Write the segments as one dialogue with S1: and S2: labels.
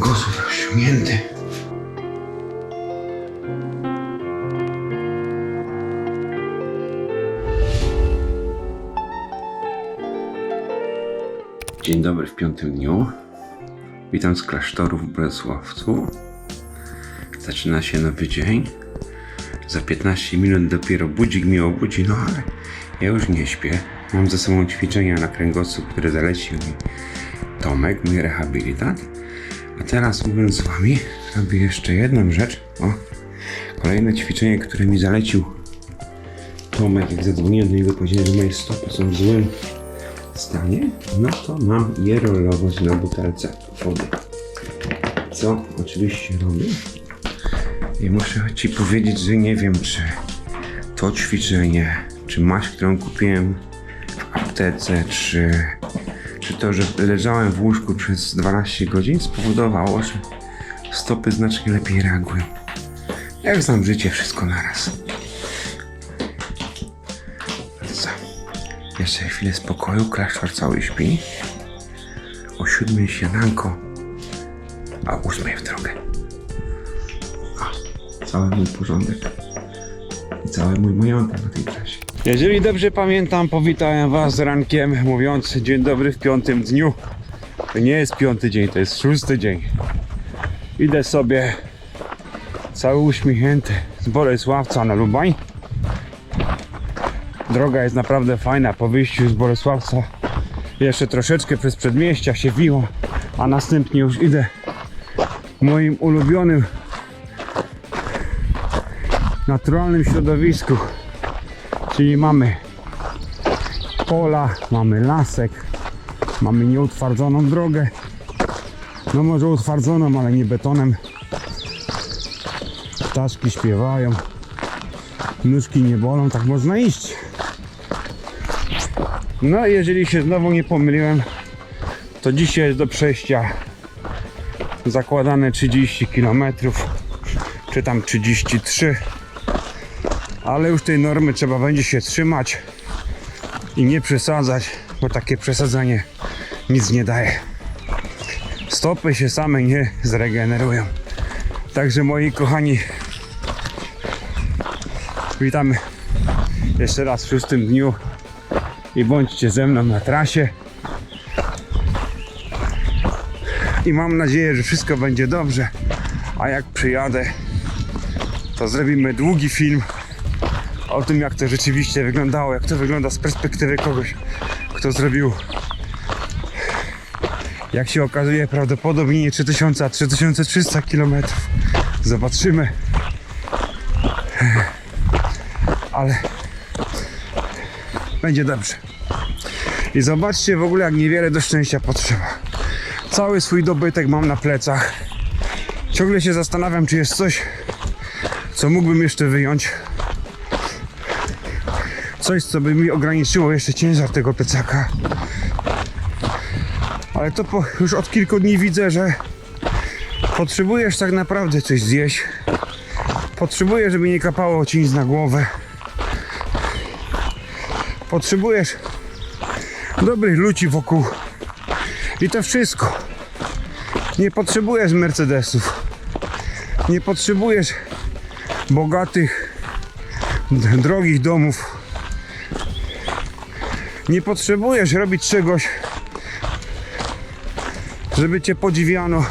S1: Kręgosłup rozciągnięty. Dzień dobry w piątym dniu. Witam z klasztoru w Bresławcu. Zaczyna się nowy dzień. Za 15 minut dopiero budzik mnie obudzi, no ale ja już nie śpię. Mam ze sobą ćwiczenia na kręgosłup, które zalecił mi Tomek, mój rehabilitant. A teraz mówiąc z wami, robię jeszcze jedną rzecz. O, kolejne ćwiczenie, które mi zalecił Tomek, jak zadzwoniłem do niego, powiedział, że moje stopy są w złym stanie, no to mam je rolować na butelce wody. Co oczywiście robię. I muszę ci powiedzieć, że nie wiem, czy to ćwiczenie, czy maść, którą kupiłem w aptece, czy, czy to, że leżałem w łóżku przez 12 godzin spowodowało, że stopy znacznie lepiej reagują. Jak znam życie, wszystko naraz. Co? Jeszcze chwilę spokoju, klasztor cały śpi. O siódmej śniadanko, a ósmej w drogę. O, cały mój porządek i cały mój majątek na tej trasie. Jeżeli dobrze pamiętam, powitałem was rankiem mówiąc dzień dobry w piątym dniu. To nie jest piąty dzień, to jest szósty dzień. Idę sobie cały uśmiechnięty z Bolesławca na Lubań. Droga jest naprawdę fajna. Po wyjściu z Bolesławca jeszcze troszeczkę przez przedmieścia się wiło, a następnie już idę moim ulubionym naturalnym środowisku. Czyli mamy pola, mamy lasek, mamy nieutwardzoną drogę. No może utwardzoną, ale nie betonem. Ptaszki śpiewają, nóżki nie bolą, tak można iść. No jeżeli się znowu nie pomyliłem, to dzisiaj jest do przejścia zakładane 30 km, czy tam 33 ale już tej normy trzeba będzie się trzymać i nie przesadzać, bo takie przesadzanie nic nie daje. Stopy się same nie zregenerują. Także moi kochani, witamy jeszcze raz w szóstym dniu i bądźcie ze mną na trasie. I mam nadzieję, że wszystko będzie dobrze. A jak przyjadę, to zrobimy długi film o tym, jak to rzeczywiście wyglądało, jak to wygląda z perspektywy kogoś, kto zrobił, jak się okazuje, prawdopodobnie nie 3000, a 3300 km. Zobaczymy. Ale będzie dobrze. I zobaczcie w ogóle, jak niewiele do szczęścia potrzeba. Cały swój dobytek mam na plecach. Ciągle się zastanawiam, czy jest coś, co mógłbym jeszcze wyjąć coś, co by mi ograniczyło jeszcze ciężar tego plecaka. Ale to po, już od kilku dni widzę, że potrzebujesz tak naprawdę coś zjeść. Potrzebujesz, żeby nie kapało ci nic na głowę. Potrzebujesz dobrych ludzi wokół. I to wszystko. Nie potrzebujesz Mercedesów. Nie potrzebujesz bogatych, drogich domów. Nie potrzebujesz robić czegoś, żeby cię podziwiano.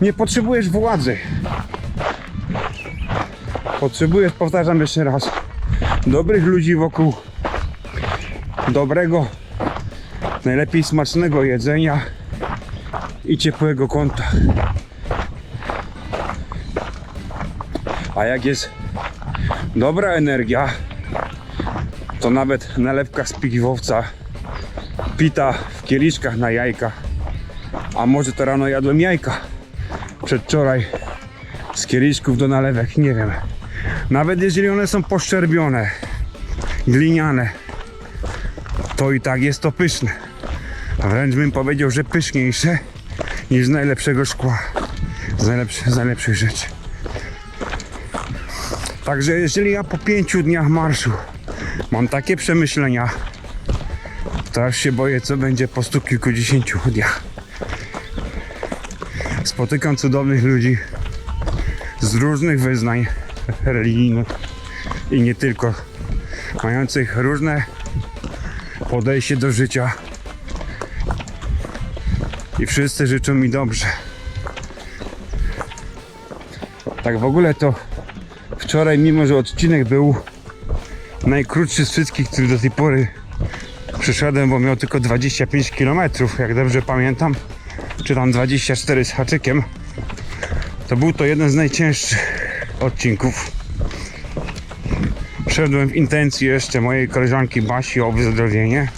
S1: Nie potrzebujesz władzy. Potrzebujesz, powtarzam jeszcze raz, dobrych ludzi wokół, dobrego, najlepiej smacznego jedzenia i ciepłego kąta. A jak jest dobra energia, to nawet nalewka z piwowca pita w kieliszkach na jajka. A może to rano jadłem jajka przedwczoraj z kieliszków do nalewek, nie wiem. Nawet jeżeli one są poszczerbione, gliniane, to i tak jest to pyszne. Wręcz bym powiedział, że pyszniejsze niż z najlepszego szkła, z, najlepszy, z najlepszych rzeczy. Także jeżeli ja po pięciu dniach marszu mam takie przemyślenia, aż się boję, co będzie po stu kilkudziesięciu dniach. spotykam cudownych ludzi z różnych wyznań religijnych i nie tylko, mających różne podejście do życia. I wszyscy życzą mi dobrze. Tak w ogóle to wczoraj, mimo że odcinek był najkrótszy z wszystkich, który do tej pory przyszedłem, bo miał tylko 25 km, jak dobrze pamiętam, czy tam 24 z haczykiem, to był to jeden z najcięższych odcinków. Szedłem w intencji jeszcze mojej koleżanki Basi o wyzdrowienie.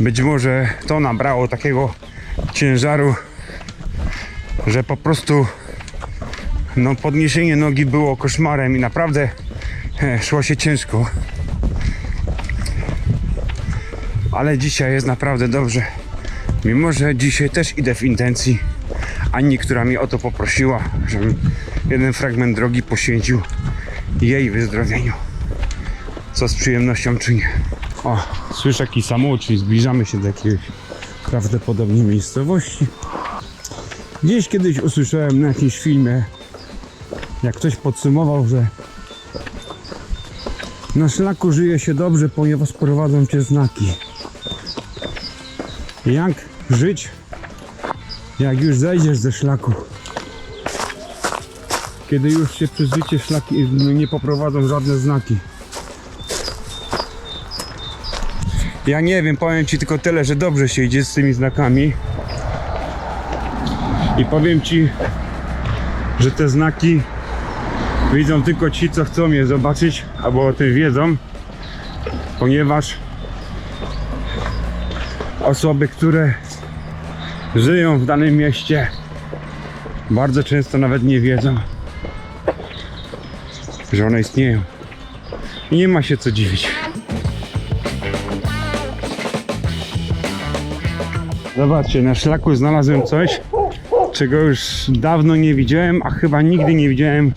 S1: Być może to nabrało takiego ciężaru, że po prostu no, podniesienie nogi było koszmarem i naprawdę szło się ciężko. Ale dzisiaj jest naprawdę dobrze. Mimo, że dzisiaj też idę w intencji. Ani, która mnie o to poprosiła, żebym jeden fragment drogi poświęcił jej wyzdrowieniu. Co z przyjemnością czynię. O, słyszę jakiś samochód, czyli zbliżamy się do jakiejś prawdopodobnie miejscowości. Gdzieś kiedyś usłyszałem na jakimś filmie, jak ktoś podsumował, że na szlaku żyje się dobrze, ponieważ prowadzą cię znaki. Jak żyć, jak już zejdziesz ze szlaku? Kiedy już się przez szlaki no, nie poprowadzą żadne znaki. Ja nie wiem, powiem Ci tylko tyle, że dobrze się idzie z tymi znakami. I powiem Ci, że te znaki widzą tylko ci, co chcą je zobaczyć, albo o tym wiedzą, ponieważ osoby, które żyją w danym mieście, bardzo często nawet nie wiedzą, że one istnieją. I nie ma się co dziwić. Zobaczcie, na szlaku znalazłem coś, czego już dawno nie widziałem, a chyba nigdy nie widziałem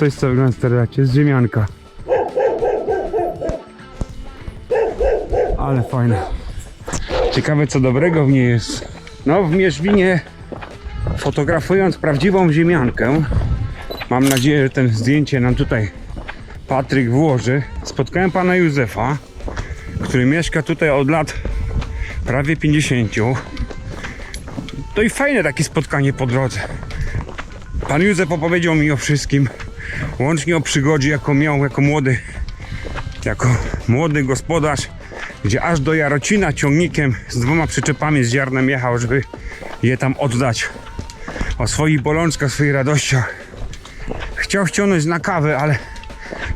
S1: coś co wygląda teraz, jest ziemianka. Ale fajna. Ciekawe co dobrego w niej jest. No w Mierzwinie fotografując prawdziwą ziemiankę, mam nadzieję, że ten zdjęcie nam tutaj Patryk włoży. Spotkałem pana Józefa, który mieszka tutaj od lat prawie 50. To i fajne takie spotkanie po drodze. Pan Józef opowiedział mi o wszystkim, łącznie o przygodzie, jaką miał jako młody, jako młody gospodarz, gdzie aż do Jarocina ciągnikiem z dwoma przyczepami z ziarnem jechał, żeby je tam oddać. O swoich bolączkach, swoich radościach. Chciał ściągnąć na kawę, ale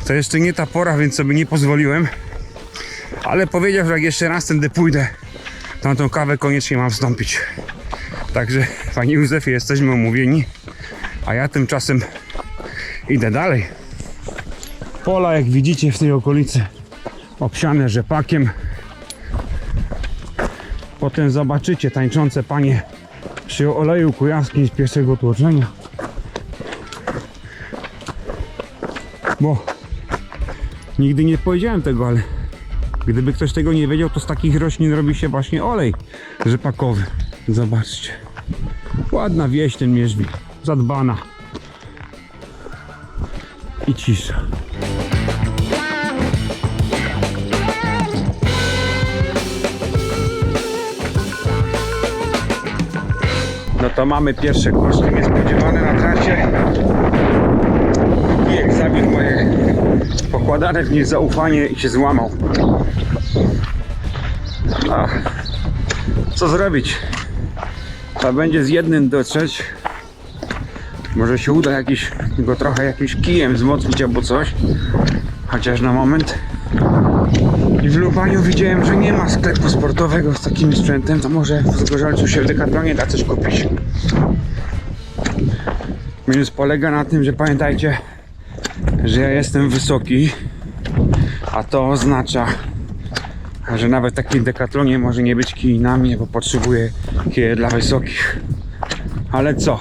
S1: to jeszcze nie ta pora, więc sobie nie pozwoliłem. Ale powiedział, że jak jeszcze raz tędy pójdę, to na tą kawę koniecznie mam wstąpić. Także, panie Józefie, jesteśmy umówieni, a ja tymczasem idę dalej. Pola, jak widzicie, w tej okolicy obsiane rzepakiem. Potem zobaczycie tańczące panie przy oleju kujawskim z pierwszego tłoczenia. Bo nigdy nie powiedziałem tego, ale gdyby ktoś tego nie wiedział, to z takich roślin robi się właśnie olej rzepakowy. Zobaczcie. Ładna wieś ten mierzwi. Zadbana. I cisza. No to mamy pierwsze koszty niespodziewane na trasie. I egzamin moje pokładane w niej zaufanie i się złamał. No, co zrobić? Trzeba będzie z jednym dotrzeć. Może się uda jakiś, go trochę jakimś kijem wzmocnić albo coś. Chociaż na moment. I w Lubaniu widziałem, że nie ma sklepu sportowego z takim sprzętem, to może w Zgorzelcu się w Decathlonie da coś kupić. Minus polega na tym, że pamiętajcie, że ja jestem wysoki, a to oznacza, że nawet w takim Decathlonie może nie być kij na mnie, bo potrzebuję kije dla wysokich. Ale co?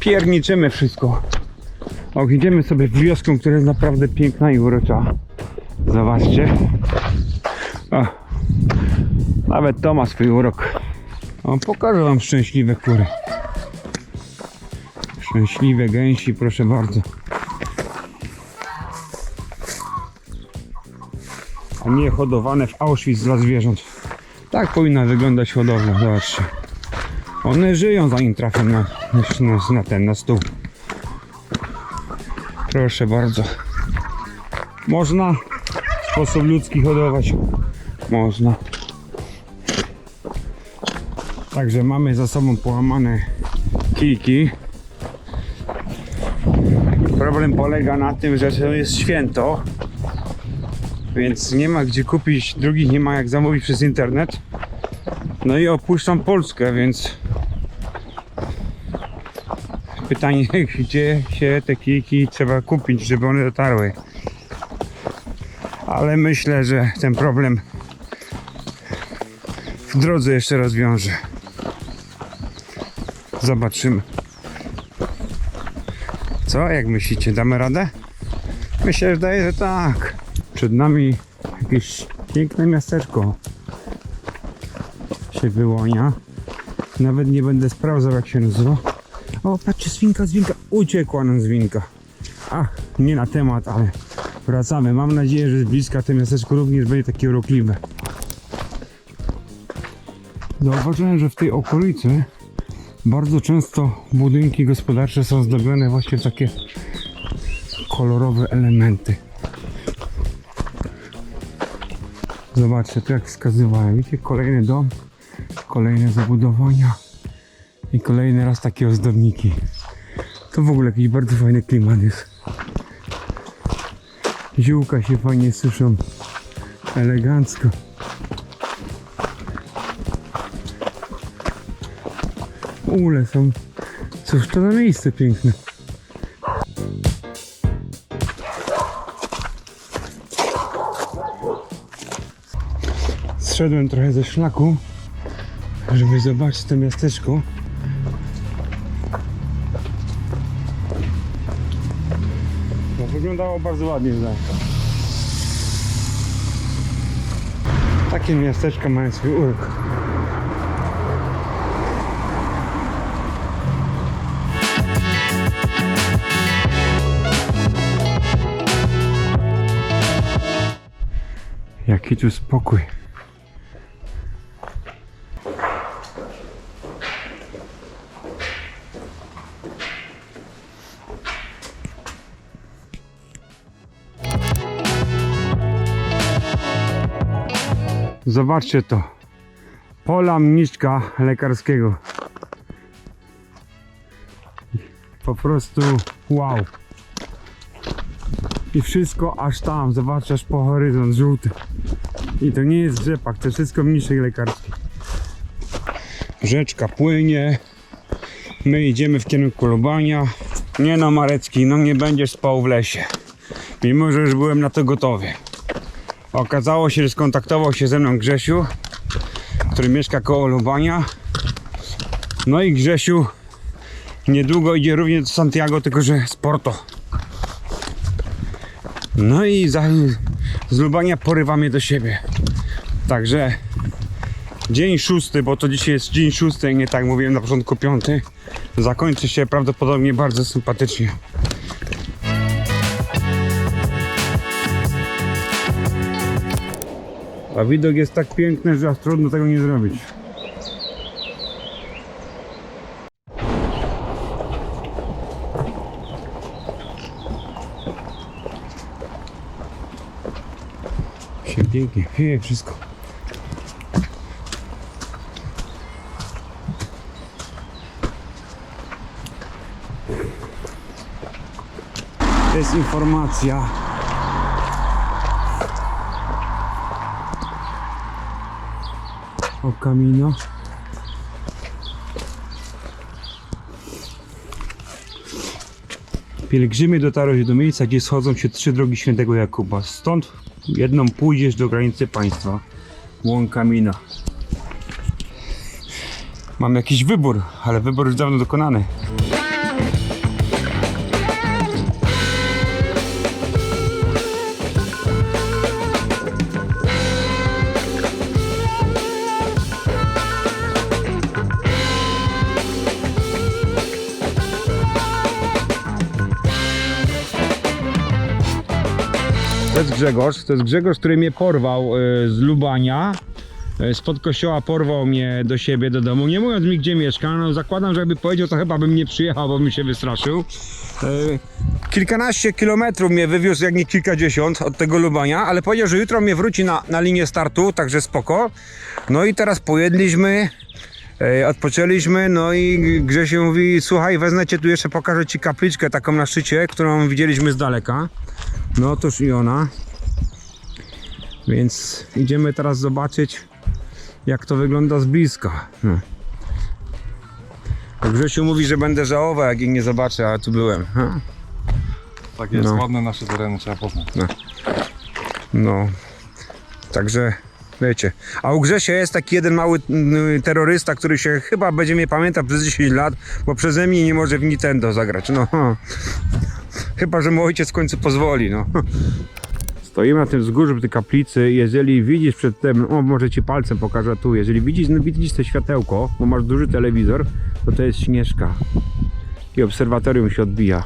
S1: Pierniczymy wszystko. Idziemy sobie wioską, która jest naprawdę piękna i urocza. Zobaczcie. O, nawet to ma swój urok. O, pokażę wam szczęśliwe kury. Szczęśliwe gęsi, proszę bardzo. A nie hodowane w Auschwitz dla zwierząt. Tak powinna wyglądać hodowla, zobaczcie. One żyją zanim trafią na, na, na ten, na stół. Proszę bardzo. Można w sposób ludzki hodować. Można. Także mamy za sobą połamane kijki. Problem polega na tym, że to jest święto, więc nie ma gdzie kupić drugich, nie ma jak zamówić przez internet. No i opuszczam Polskę, więc pytanie, gdzie się te kijki trzeba kupić, żeby one dotarły. Ale myślę, że ten problem w drodze jeszcze rozwiąże. Zobaczymy. Co? Jak myślicie? Damy radę? Myślę, że daje, że tak. Przed nami jakieś piękne miasteczko się wyłania. Nawet nie będę sprawdzał jak się nazywa. O, patrzcie, zwinka, zwinka. Uciekła nam zwinka. Ach, nie na temat, ale wracamy. Mam nadzieję, że z bliska to miasteczko również będzie takie urokliwe. Zauważyłem, że w tej okolicy bardzo często budynki gospodarcze są zdobione właśnie w takie kolorowe elementy. Zobaczcie, tu jak wskazywałem. Widzicie, kolejny dom, kolejne zabudowania i kolejny raz takie ozdobniki. To w ogóle jakiś bardzo fajny klimat jest. Ziółka się fajnie suszą. Elegancko. Ule są. Cóż to za miejsce piękne. Zszedłem trochę ze szlaku, żeby zobaczyć to miasteczko. Wyglądało bardzo ładnie zdaje. Takie miasteczka mają swój. Jaki tu spokój. Zobaczcie to. Pola mniszka lekarskiego. Po prostu wow. I wszystko aż tam, zobacz aż po horyzont żółty. I to nie jest rzepak, to wszystko mniszek lekarski. Rzeczka płynie. My idziemy w kierunku Lubania. Nie no Marecki, no nie będziesz spał w lesie. Mimo, że już byłem na to gotowy. Okazało się, że skontaktował się ze mną Grzesiu, który mieszka koło Lubania. No i Grzesiu niedługo idzie również do Santiago, tylko że z Porto. No i za, z Lubania porywa mnie do siebie. Także dzień szósty, bo to dzisiaj jest dzień szósty, nie tak mówiłem na początku piąty, zakończy się prawdopodobnie bardzo sympatycznie. A widok jest tak piękny, że aż trudno tego nie zrobić. Się pięknie wieje wszystko. To jest informacja. O Camino. Pielgrzymy dotarłeś do miejsca, gdzie schodzą się trzy drogi świętego Jakuba. Stąd jedną pójdziesz do granicy państwa. Łąk. Mam jakiś wybór, ale wybór już dawno dokonany. To jest Grzegorz, to jest Grzegorz, który mnie porwał y, z Lubania. Y, Spod kościoła porwał mnie do siebie, do domu, nie mówiąc mi gdzie mieszka, no zakładam, że jakby powiedział, to chyba bym nie przyjechał, bo bym się wystraszył. Y, Kilkanaście kilometrów mnie wywiózł, jak nie kilkadziesiąt od tego Lubania, ale powiedział, że jutro mnie wróci na, na linię startu, także spoko. No i teraz pojedliśmy, e, odpoczęliśmy, no i Grzesiu mówi, słuchaj, wezmę cię tu jeszcze, pokażę ci kapliczkę taką na szczycie, którą widzieliśmy z daleka. No toż i ona. Więc idziemy teraz zobaczyć, jak to wygląda z bliska. No. A Grzesiu mówi, że będę żałował, jak ich nie zobaczę, a tu byłem. Ha?
S2: Tak jest,
S1: No.
S2: ładne nasze tereny trzeba poznać.
S1: No, także wiecie. A u Grzesia jest taki jeden mały mm, terrorysta, który się chyba będzie mnie pamiętał przez 10 lat, bo przeze mnie nie może w Nintendo zagrać. No, chyba, że mój ojciec w końcu pozwoli. No. Stoimy na tym wzgórzu tej kaplicy. Jeżeli widzisz przed tym, o może ci palcem pokażę tu, jeżeli widzisz, no, widzisz to światełko, bo masz duży telewizor, to to jest Śnieżka. I obserwatorium się odbija.